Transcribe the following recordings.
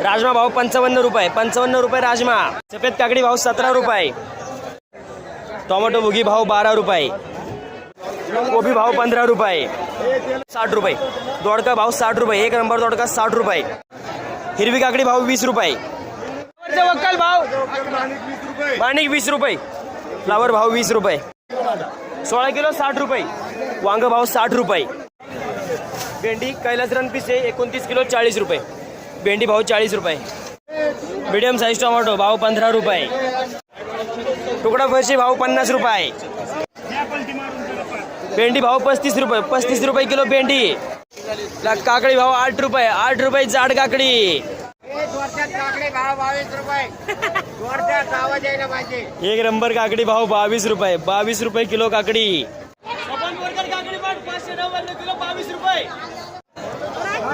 राजमा भाव पंचावन्न रुपये. पंचावन्न रुपये राजमा. सफेद काकडी भाव सतरा रुपये. टोमॅटो भुगी भाव बारा रुपये. कोबी भाव पंधरा रुपये. साठ रुपये. दोडका भाव साठ रुपये. एक नंबर दोडका साठ रुपये. हिरवी काकडी भाव वीस रुपये. वक्कल भाव माणिक वीस रुपये. फ्लावर भाव वीस रुपये. सोळा किलो साठ रुपये. वांग भाव साठ रुपये. भेंडी कैलासरन पिसे एकोणतीस किलो चाळीस रुपये. भेंडी भाऊ चाळीस रुपये. मीडियम साईज टोमॅटो भाव पंधरा रुपये. तुकडा फरशी भाव पन्नास रुपये. भेंडी भाव पस्तीस रुपये पस्तीस रुपये किलो भेंडी. काकडी भाव आठ रुपये आठ रुपये जाड काकडी. एक एक नंबर काकडी भाव बावीस रुपये बावीस रुपये किलो काकडी.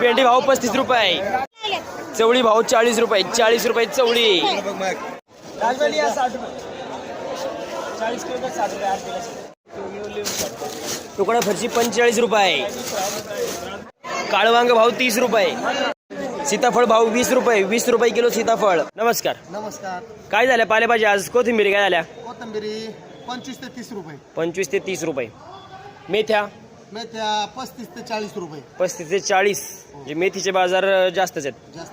भेंडी भाव पस्तीस रुपये. चवळी भाव चाळीस रुपये चाळीस रुपये चवळी. तुकडा फरशी पंचेचाळीस रुपये. काळवांग भाव तीस रुपये. सीताफळ भाव वीस रुपये वीस रुपये किलो सीताफळ. नमस्कार. नमस्कार. काय झाल्या? पालेभाजी आज? कोथिंबीर काय झाल्या? कोथंबिरी पंचवीस ते तीस रुपये. पंचवीस ते तीस रुपये. मेथ्या? मेथ्या पस्तीस ते चाळीस रुपये. पस्तीस ते चाळीस. म्हणजे मेथीचे बाजार जास्तच आहेत. जास्त.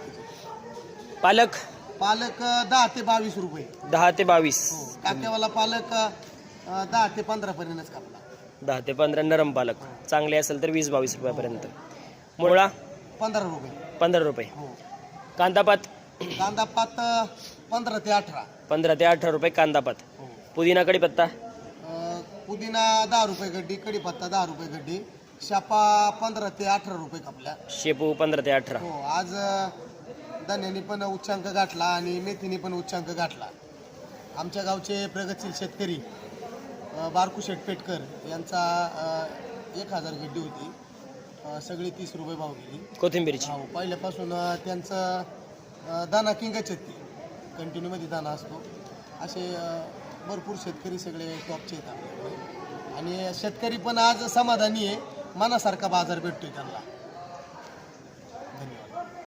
पालक? पालक अं, दहा ते बावीस रुपये. दहा ते बावीस. हो पालक अं, दहा ते पंधरा पर्यंतच कापला. दहा ते पंधरा नरम पालक. चांगले असेल तर वीस बावीस रुपयापर्यंत. मुळा? पंधरा रुपये. पंधरा रुपये. हो. कांदापात कांदा पात अं, पंधरा ते अठरा. पंधरा ते अठरा रुपये कांदापात हो. पुदिना कढीपत्ता अं, पुदिना दहा रुपये गड्डी कढीपत्ता दहा रुपये गड्डी. शापा पंधरा ते अठरा रुपये कापल्या. शेपू पंधरा ते अठरा. हो आज अं, धन्यानी पण उच्चांक गाठला आणि मेथीने पण उच्चांक गाठला. आमच्या गावचे प्रगतशील शेतकरी बारकू पेटकर यांचा एक हजार गड्डी होती. सगळी तीस रुपये भाव गेली. कोथिंबीरची. हो पहिल्यापासून त्यांचं दाना किंगच आहेत ते. कंटिन्यूमध्ये दाना असतो. असे भरपूर शेतकरी सगळे टॉपचे आहेत आपल्याकडे आणि शेतकरी पण आज समाधानी आहे. मनासारखा बाजार भेटतोय त्यांना.